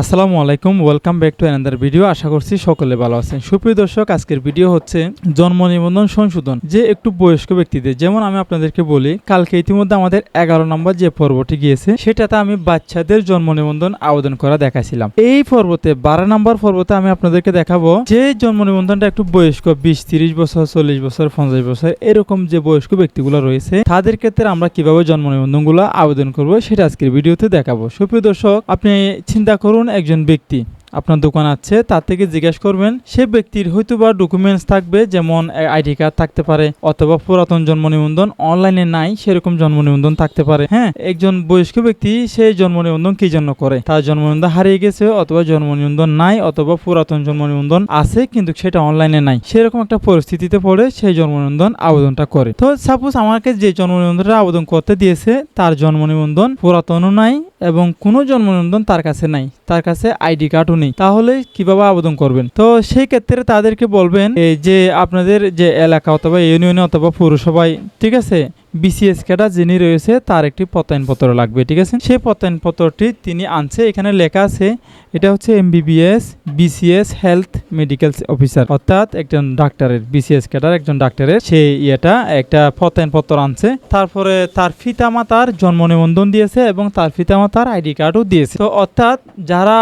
আসসালামু আলাইকুম welcome back to another video আশা করছি সকলে ভালো আছেন। সুপ্রিয় দর্শক, আজকের ভিডিও হচ্ছে জন্ম নিবন্ধন সংশোধন। যে একটু বয়স্ক ব্যক্তিদের, যেমন আমি আপনাদেরকে বলি, কালকে ইতিমধ্যে আমাদের এগারো নম্বর যে পর্বটি গিয়েছে, সেটাতে আমি বাচ্চাদের জন্ম নিবন্ধন আবেদন করা দেখাছিলাম এই পর্বতে, বারো নম্বর পর্বতে আমি আপনাদেরকে দেখাবো যে জন্ম নিবন্ধনটা একটু বয়স্ক, বিশ, তিরিশ বছর, চল্লিশ বছর, পঞ্চাশ বছর, এরকম যে বয়স্ক ব্যক্তিগুলো রয়েছে, তাদের ক্ষেত্রে আমরা কীভাবে জন্ম নিবন্ধনগুলো আবেদন করব, সেটা আজকের ভিডিওতে দেখাবো। সুপ্রিয় দর্শক, আপনি চিন্তা করুন একজন ব্যক্তি আপনার দোকান আছে, তার থেকে জিজ্ঞেস করবেন, সে ব্যক্তির হয়তো বা ডকুমেন্টস থাকবে, যেমন আইডি কার্ড থাকতে পারে অথবা পুরাতন জন্ম নিবন্ধন অনলাইনে নাই, সেরকম জন্ম নিবন্ধন থাকতে পারে। হ্যাঁ একজন বয়স্ক ব্যক্তি সেই জন্ম নিবন্ধন কি জন্য করে? তার জন্ম নিবন্ধন হারিয়ে গেছে অথবা জন্ম নিবন্ধন নাই অথবা পুরাতন জন্ম নিবন্ধন আছে, কিন্তু সেটা অনলাইনে নাই। সেরকম একটা পরিস্থিতিতে পড়ে সেই জন্ম নিবন্ধন আবেদনটা করে। তো সাপোজ আমাকে যে জন্ম নিবন্ধনটা আবেদন করতে দিয়েছে, তার জন্ম নিবন্ধন পুরাতনও নাই এবং কোনো জন্ম নিবন্ধন তার কাছে নাই, তার কাছে আইডি কার্ডও নেই। তাহলে কীভাবে আবেদন করবেন? তো সেই ক্ষেত্রে তাদেরকে বলবেন যে আপনাদের যে এলাকা অথবা ইউনিয়নে অথবা পৌরসভায়, ঠিক আছে? বিসিএস ক্যাডার যিনি রয়েছে, তার একটি প্রত্যয়নপত্র লাগবে, ঠিক আছে? সেই প্রত্যয়নপত্রটি তিনি আনছে, এখানে লেখা আছে, এটা হচ্ছে MBBS BCS health medical officer অর্থাৎ একজন ডাক্তারের বিসিএস ক্যাডার একজন ডাক্তারের, সেই ইয়েটা একটা প্রত্যয়নপত্র আনছে। তারপরে তার পিতামাতার জন্ম নিবন্ধন দিয়েছে এবং তার পিতামাতার আইডি কার্ডও দিয়েছে। তো অর্থাৎ যারা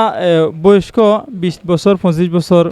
বয়স্ক, বিশ বছর, পঁচিশ বছর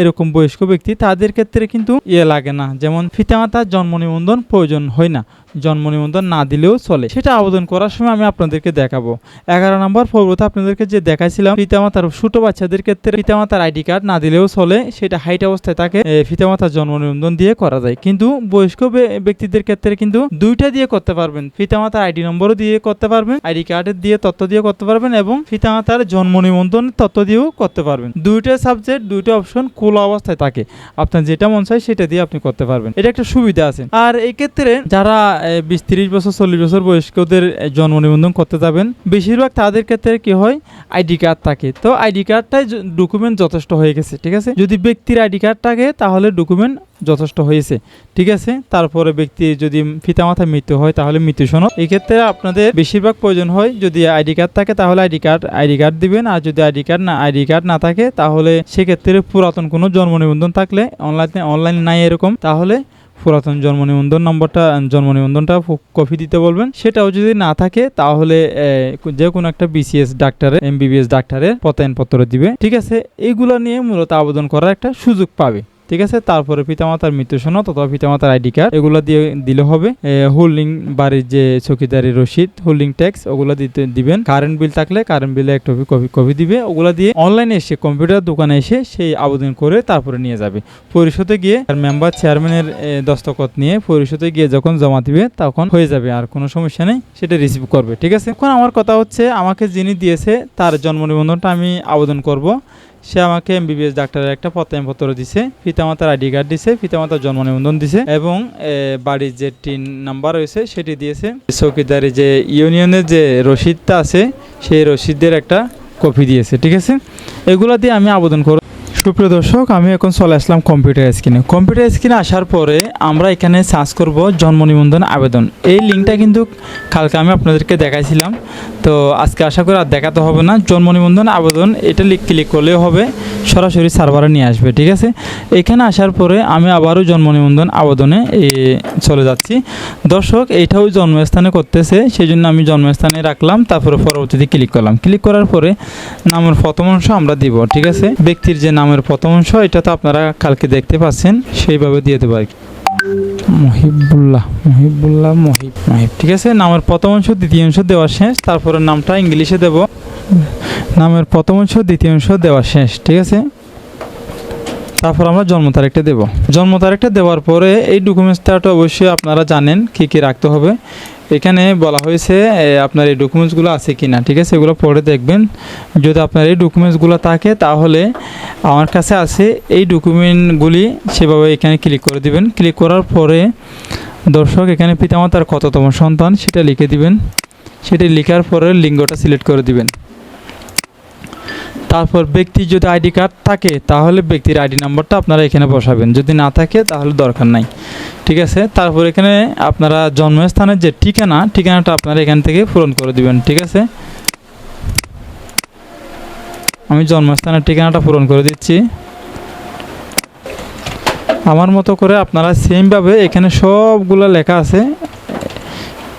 এরকম বয়স্ক ব্যক্তি তাদের ক্ষেত্রে কিন্তু ইয়ে লাগে না। যেমন পিতামাতার জন্ম নিবন্ধন প্রয়োজন হয় না। জন্ম নিবন্ধন না দিলেও চলে। সেটা আবেদন করার সময় আমি আপনাদেরকে দেখাবো। এগারো নম্বর পর্বতে আপনাদেরকে যে দেখাইছিলাম, পিতামাতার ছোট বাচ্চাদের ক্ষেত্রে পিতামাতার আইডি কার্ড না দিলেও চলে, সেটা হাইট অবস্থায় তাকে পিতামাতার জন্ম নিবন্ধন দিয়ে করা যায়। কিন্তু বয়স্ক ব্যক্তিদের ক্ষেত্রে কিন্তু দুইটা দিয়ে করতে পারবেন। পিতামাতার আইডি নম্বরও দিয়ে করতে পারবেন, আইডি কার্ডের দিয়ে তথ্য দিয়ে করতে পারবেন এবং পিতামাতার জন্ম নিবন্ধন তথ্য দিয়েও করতে পারবেন। দুইটা সাবজেক্ট দুইটা অপশন খোলা অবস্থায় থাকে। আপনার যেটা মন চায় সেটা দিয়ে আপনি করতে পারবেন। এটা একটা সুবিধা আছে। আর এই ক্ষেত্রে যারা বিশ, তিরিশ বছর, চল্লিশ বছর বয়স্কদের জন্ম নিবন্ধন করতে যাবেন। বেশিরভাগ তাদের ক্ষেত্রে কি হয়, আইডি কার্ড থাকে। তো আইডি কার্ডটাই ডকুমেন্ট যথেষ্ট হয়ে গেছে, ঠিক আছে? যদি ব্যক্তির আইডি কার্ড থাকে, তাহলে ডকুমেন্ট যথেষ্ট হয়েছে, ঠিক আছে? তারপরে ব্যক্তি যদি পিতামাতা মৃত্যু হয়, তাহলে মৃত্যু সনদ। এক্ষেত্রে আপনাদের বেশিরভাগ প্রয়োজন হয়, যদি আইডি কার্ড থাকে, তাহলে আইডি কার্ড আইডি কার্ড দিবেন। আর যদি আইডি কার্ড না, আইডি কার্ড না থাকে, তাহলে সেক্ষেত্রে পুরাতন কোনো জন্ম নিবন্ধন থাকলে অনলাইনে অনলাইন নাই এরকম, তাহলে পুরাতন জন্ম নিবন্ধন নম্বরটা জন্ম নিবন্ধনটা কপি দিতে বলবেন। সেটাও যদি না থাকে, তাহলে যে কোনো একটা বিসিএস ডাক্তারে এমবিবিএস ডাক্তারের প্রত্যয়নপত্র দিবে। ঠিক আছে এইগুলো নিয়ে মূলত আবেদন করার একটা সুযোগ পাবে। ঠিক আছে? তারপরে পিতামাতার মৃত্যু সনদ অথবা পিতামাতার আইডি কার্ড, এগুলো দিয়ে দিলে হবে। হোল্ডিং বাড়ির যে চকিদারি রসিদ, হোল্ডিং ট্যাক্স, ওগুলো দিতে দিবেন। কারেন্ট বিল থাকলে কারেন্ট বিলে একটা কপি কপি দিবে। ওগুলো দিয়ে অনলাইনে এসে, কম্পিউটার দোকানে এসে সেই আবেদন করে তারপরে নিয়ে যাবে। পরিষদে গিয়ে আর মেম্বার চেয়ারম্যানের দস্তখত নিয়ে পরিষদে গিয়ে যখন জমা দিবে, তখন হয়ে যাবে, আর কোনো সমস্যা নেই। সেটা রিসিভ করবে, ঠিক আছে? এখন আমার কথা হচ্ছে, আমাকে যিনি দিয়েছে, তার জন্ম নিবন্ধনটা আমি আবেদন করব। সে আমাকে এমবিবিএস ডাক্তারের একটা প্রত্যয়নপত্র দিছে, পিতামাতার আইডি কার্ড দিছে, পিতামাতার জন্ম নিবন্ধন দিছে এবং বাড়ির যে টিন নাম্বার রয়েছে সেটি দিয়েছে। চৌকিদারি যে ইউনিয়নের যে রসিদটা আছে, সেই রসিদের একটা কপি দিয়েছে, ঠিক আছে? এগুলা দিয়ে আমি আবেদন করব। সুপ্রিয় দর্শক, আমি এখন চলে আসলাম কম্পিউটার স্ক্রিনে কম্পিউটার স্ক্রিনে আসার পরে আমরা এখানে সার্চ করব জন্ম নিবন্ধন আবেদন। এই লিঙ্কটা কিন্তু কালকে আমি আপনাদেরকে দেখাইছিলাম। তো আজকে আশা করি আর দেখাতে হবে না। জন্ম নিবন্ধন আবেদন, এটা ক্লিক করলেও হবে। সরাসরি সার্ভারে নিয়ে আসবে, ঠিক আছে? এখানে আসার পরে আমি আবারও জন্ম নিবন্ধন আবেদনে চলে যাচ্ছি। দর্শক এইটাও জন্মস্থানে করতেছে সেই জন্য আমি জন্মস্থানে রাখলাম, তারপরে পরবর্তীতে ক্লিক করলাম। ক্লিক করার পরে নামের প্রথম অংশ আমরা দিব, ঠিক আছে? ব্যক্তির যে নামের প্রথম অংশ, এটা তো আপনারা কালকে দেখতে পাচ্ছেন, সেইভাবে দিয়ে দেবো আর কি। মহিবুল্লাহ মহিবুল্লাহ, মহিব মহিব, ঠিক আছে? নামের প্রথম অংশ, দ্বিতীয় অংশ দেওয়া শেষ, তারপরে নামটা ইংলিশে দেব। নামের প্রথম অংশ, দ্বিতীয় অংশ দেওয়া শেষ, ঠিক আছে? তারপর আমরা জন্ম তারিখটা দেব। জন্ম তারিখটা দেওয়ার পরে এই ডকুমেন্টসটা অবশ্যই আপনারা জানেন কি কি রাখতে হবে। এখানে বলা হয়েছে আপনার এই ডকুমেন্টসগুলো আছে কি না ঠিক আছে? এগুলো পরে দেখবেন। যদি আপনার এই ডকুমেন্টসগুলো থাকে, তাহলে আমার কাছে আছে। এই ডকুমেন্টগুলি সেভাবে এখানে ক্লিক করে দিবেন। ক্লিক করার পরে দর্শক, এখানে পিতামাতার কততম সন্তান সেটা লিখে দিবেন। সেটা লেখার পরে লিঙ্গটা সিলেক্ট করে দিবেন। তারপর ব্যক্তির যদি আইডি কার্ড থাকে, তাহলে ব্যক্তির আইডি নাম্বারটা আপনারা এখানে বসাবেন। যদি না থাকে, তাহলে দরকার নাই। ঠিক আছে? তারপর এখানে আপনারা জন্মস্থানের যে ঠিকানা, ঠিকানাটা আপনারা এখান থেকে পূরণ করে দিবেন। ঠিক আছে? আমি জন্মস্থানের ঠিকানাটা পূরণ করে দিচ্ছি। আমার মতো করে আপনারা সেমভাবে এখানে সবগুলো লেখা আছে।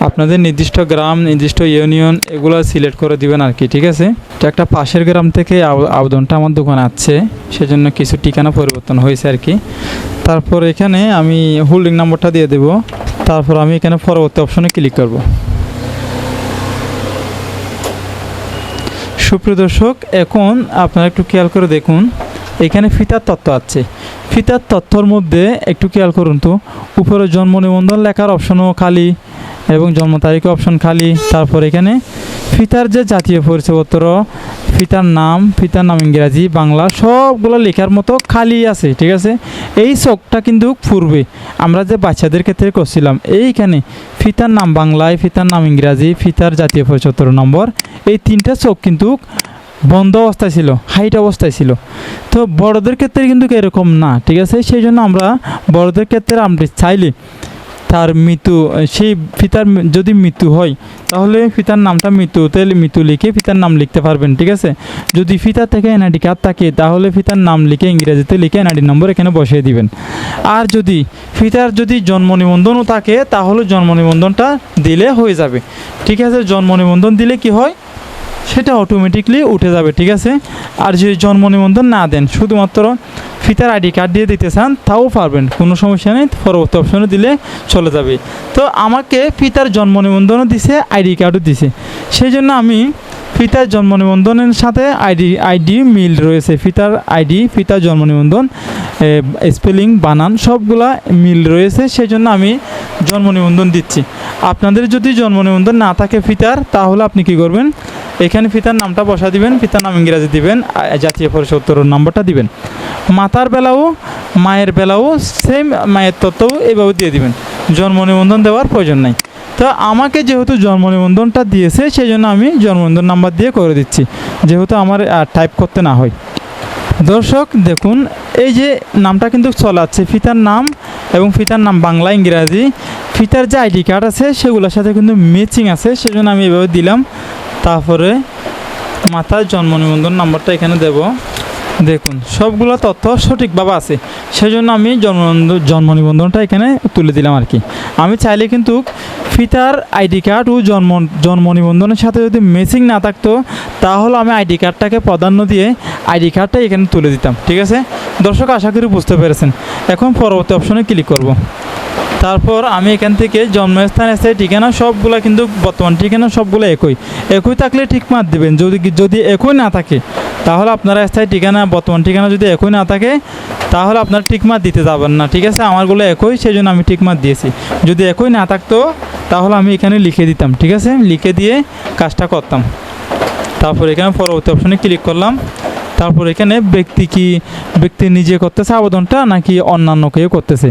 আপনাদের নির্দিষ্ট গ্রাম, নির্দিষ্ট ইউনিয়ন, এগুলো সিলেক্ট করে দিবেন আর কি, ঠিক আছে? তো একটা পাশের গ্রাম থেকে আবেদনটা আমার দোকানে আছে, সেজন্য কিছু ঠিকানা পরিবর্তন হয়েছে আর কি। তারপর এখানে আমি হোল্ডিং নাম্বারটা দিয়ে দেব, তারপর আমি এখানে পরবর্তী অপশনে ক্লিক করব। সুপ্রিয় দর্শক, এখন আপনারা একটু খেয়াল করে দেখুন এখানে ফিতার তত্ত্ব আছে। ফিতার তত্ত্বর মধ্যে একটু খেয়াল করুন তো, উপরে জন্ম নিবন্ধন লেখার অপশনও খালি এবং জন্ম তারিখ অপশন খালি, তারপর এখানে ফিতার যে জাতীয় পরিচয়পত্র, ফিতার নাম ফিতার নাম ইংরাজি, বাংলা, সবগুলো লেখার মতো খালি আছে, ঠিক আছে? এই চোখটা কিন্তু পূর্বে আমরা যে বাচ্চাদের ক্ষেত্রে করছিলাম, এইখানে ফিতার নাম বাংলায়, ফিতার নাম ইংরাজি, ফিতার জাতীয় পরিচয়পত্র নম্বর, এই তিনটা চোখ কিন্তু বন্ধ অবস্থায় ছিল হাইট অবস্থায় ছিল। তো বড়দের ক্ষেত্রে কিন্তু এরকম না, ঠিক আছে? সেই জন্য আমরা বড়দের ক্ষেত্রে আমরা চাইলে তার মৃত্যু, সেই পিতার যদি মৃত্যু হয়, তাহলে পিতার নামটা মৃত্যু মৃত্যুতে মৃত্যু লিখে পিতার নাম লিখতে পারবেন, ঠিক আছে? যদি পিতার থেকে এনআইডি কার্ড থাকে, তাহলে পিতার নাম লিখে ইংরেজিতে লিখে এনআইডি নম্বর এখানে বসিয়ে দিবেন। আর যদি পিতার যদি জন্ম নিবন্ধনও থাকে, তাহলে জন্ম নিবন্ধনটা দিলে হয়ে যাবে। ঠিক আছে? জন্ম নিবন্ধন দিলে কি হয়? সেটা অটোমেটিকলি উঠে যাবে, ঠিক আছে? আর যদি জন্ম নিবন্ধন না দেন, শুধুমাত্র ফিতার আইডি কার্ড দিয়ে দিতে চান, তাও পারবেন, কোনো সমস্যা নেই, পরবর্তী অপশনে দিলে চলে যাবে। তো আমাকে ফিতার জন্ম নিবন্ধনও দিছে আইডি কার্ডও দিছে। সেই জন্য আমি ফিতার জন্ম নিবন্ধনের সাথে আইডি আইডি মিল রয়েছে। পিতার আইডি ফিতার জন্ম নিবন্ধন স্পেলিং বানান, সবগুলা মিল রয়েছে। সেই জন্য আমি জন্ম নিবন্ধন দিচ্ছি। আপনাদের যদি জন্ম নিবন্ধন না থাকে পিতার তাহলে আপনি কি করবেন? এখানে পিতার নামটা বসা দিবেন, পিতার নাম ইংরাজি দিবেন জাতীয় পরিষদ নাম্বারটা দিবেন। মাতার বেলাও, মায়ের বেলাও সেম মায়ের তত্ত্বও এইভাবে দিয়ে দিবেন। জন্ম নিবন্ধন দেওয়ার প্রয়োজন নাই। তো আমাকে যেহেতু জন্ম নিবন্ধনটা দিয়েছে সেই জন্য আমি জন্ম নিবন্ধন নাম্বার দিয়ে করে দিচ্ছি, যেহেতু আমার টাইপ করতে না হয়। দর্শক, দেখুন, এই যে নামটা কিন্তু চলাচ্ছে, পিতার নাম এবং পিতার নাম বাংলা, ইংরাজি, পিতার যে আইডি কার্ড আছে, সেগুলোর সাথে কিন্তু ম্যাচিং আছে, সেজন্য আমি এভাবে দিলাম। তারপরে মাতার জন্ম নিবন্ধন নাম্বারটা এখানে দেব। দেখুন, সবগুলো তথ্য সঠিকভাবে আছে। সেজন্য আমি জন্ম জন্ম নিবন্ধনটা এখানে তুলে দিলাম আর কি আমি চাইলে কিন্তু পিতার আইডি কার্ড ও জন্ম জন্ম নিবন্ধনের সাথে যদি মেসিং না থাকতো, তাহলে আমি আইডি কার্ডটাকে প্রাধান্য দিয়ে আইডি কার্ডটা এখানে তুলে দিতাম। ঠিক আছে? দর্শক, আশা করি বুঝতে পেরেছেন। এখন পরবর্তী অপশনে ক্লিক করব। তারপর আমি এখান থেকে জন্মস্থান এসে ঠিকানা সবগুলো কিন্তু বর্তমান ঠিকানা সবগুলো একই। একই থাকলে ঠিক মার দেবেন। যদি যদি একই না থাকে, তাহলে আপনারা স্থায়ী ঠিকানা, বর্তমান ঠিকানা যদি একই না থাকে, তাহলে আপনারা টিকমার দিতে যাবেন না। ঠিক আছে? আমারগুলো একই সেই জন্য আমি টিকমার দিয়েছি। যদি একই না থাকতো, তাহলে আমি এখানে লিখে দিতাম। ঠিক আছে? লিখে দিয়ে কাজটা করতাম। তারপর এখানে পরবর্তী অপশনে ক্লিক করলাম। তারপর এখানে ব্যক্তি কি ব্যক্তি নিজে করতেছে আবেদনটা নাকি অন্যান্য কেউ করতেছে?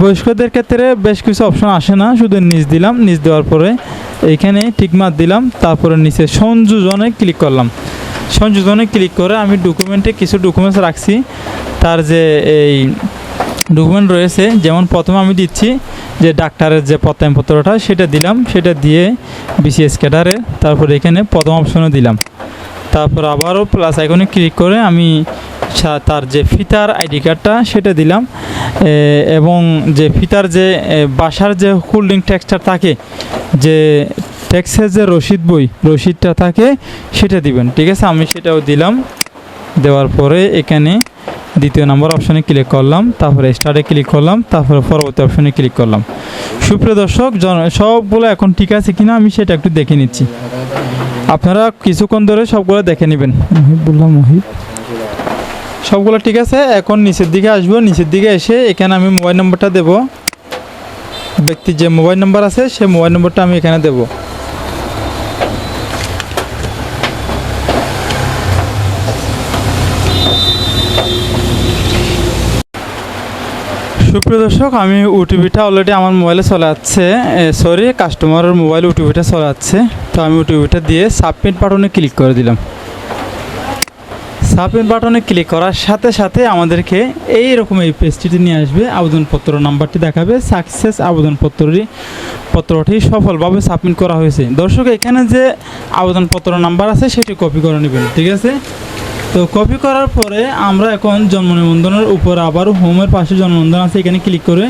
বয়স্কদের ক্ষেত্রে বেশ কিছু অপশন আসে না, শুধু নিজ দিলাম, নিজ দেওয়ার পরে এখানে টিকমার দিলাম, তারপরে নিচে সংযোজনে ক্লিক করলাম। সংযোজনে ক্লিক করে আমি ডকুমেন্টে কিছু ডকুমেন্টস রাখছি। তার যে এই ডকুমেন্ট রয়েছে, যেমন প্রথমে আমি দিচ্ছি যে ডাক্তারের যে প্রত্যয়নপত্রটা, সেটা দিলাম, সেটা দিয়ে বিসিএস ক্যাডারের তারপর এখানে প্রথম অপশনে দিলাম। তারপর আবারও প্লাস আইকনে ক্লিক করে আমি তার যে ফিতার আইডি কার্ডটা সেটা দিলাম। এবং যে ফিতার যে বাসার যে হোল্ডিং ট্যাক্সটা থাকে, যে ট্যাক্সের যে রসিদ বই রসিদটা থাকে, সেটা দিবেন। ঠিক আছে? আমি সেটাও দিলাম। দেওয়ার পরে এখানে দ্বিতীয় নম্বর অপশনে ক্লিক করলাম। তারপরে স্টার্টে ক্লিক করলাম। তারপরে পরবর্তী অপশনে ক্লিক করলাম। সুপ্রিয় দর্শক সবগুলো এখন ঠিক আছে কিনা আমি সেটা একটু দেখে নিচ্ছি। আপনারা কিছুক্ষণ ধরে সবগুলো দেখে নেবেন। মহিব। সবগুলো ঠিক আছে? এখন নিচের দিকে আসব। নিচের দিকে এসে এখানে আমি মোবাইল নম্বরটা দেব। ব্যক্তির যে মোবাইল নম্বর আছে সেই মোবাইল নম্বরটা আমি এখানে দেব। সুপ্রিয় দর্শক, আমি ওটিপিটা অলরেডি আমার মোবাইলে চলে যাচ্ছে সরি কাস্টমারের মোবাইলে ওটিপিটা চলে যাচ্ছে তো আমি ওটিপিটা দিয়ে সাবমিট বাটনে ক্লিক করে দিলাম। সাবমিট বাটনে ক্লিক করার সাথে সাথে আমাদেরকে এই রকম এই পেজটিতে নিয়ে আসবে। আবেদনপত্র নাম্বারটি দেখাবে। সাকসেস আবেদনপত্রটি, পত্রটি সফলভাবে সাবমিট করা হয়েছে। দর্শক, এখানে যে আবেদনপত্র নাম্বার আছে, সেটি কপি করে নেবেন, ঠিক আছে? তো কপি করার পরে আমরা এখন জন্ম নিবন্ধনের উপর আবার হোমের পাশে জন্ম নিবন্ধন আছে, এখানে ক্লিক করে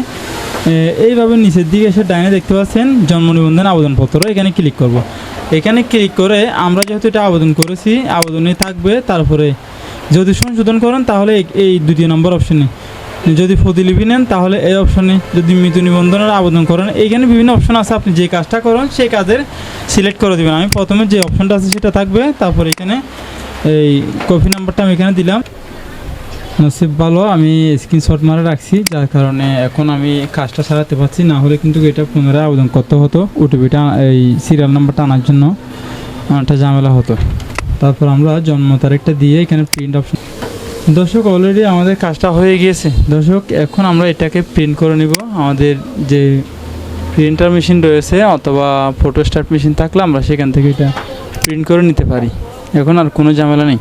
এইভাবে নিচের দিকে এসে ডাইনে দেখতে পাচ্ছেন জন্ম নিবন্ধন আবেদনপত্র, এখানে ক্লিক করব। এখানে ক্লিক করে আমরা যেহেতু এটা আবেদন করেছি, আবেদনে থাকবে, তারপরে যদি সংশোধন করেন তাহলে এই- দ্বিতীয় নম্বর অপশনে যদি প্রতিলিপি নেন তাহলে এই অপশনে যদি মৃত্যু নিবন্ধনের আবেদন করেন এইখানে বিভিন্ন অপশন আছে, আপনি যে কাজটা করেন সেই কাজের সিলেক্ট করে দেবেন। আমি প্রথমে যে অপশনটা আছে সেটা থাকবে, তারপর এখানে এই কপি নাম্বারটা আমি এখানে দিলাম। নসিব ভালো, আমি স্ক্রিনশট মারে রাখছি, যার কারণে এখন আমি কাজটা সারাতে পারছি, না হলে কিন্তু এটা পুনরায় আবেদন করতে হতো, ওটিপিটা, এই সিরিয়াল নাম্বারটা আনার জন্য একটা ঝামেলা হতো। তারপর আমরা জন্ম তারিখটা দিয়ে এখানে প্রিন্ট অপশন দর্শক অলরেডি আমাদের কাজটা হয়ে গিয়েছে। দর্শক, এখন আমরা এটাকে প্রিন্ট করে নিব। আমাদের যে প্রিন্টার মেশিন রয়েছে, অথবা ফটোস্টাট মেশিন থাকলে আমরা সেখান থেকে এটা প্রিন্ট করে নিতে পারি। এখন আর কোনো ঝামেলা নেই।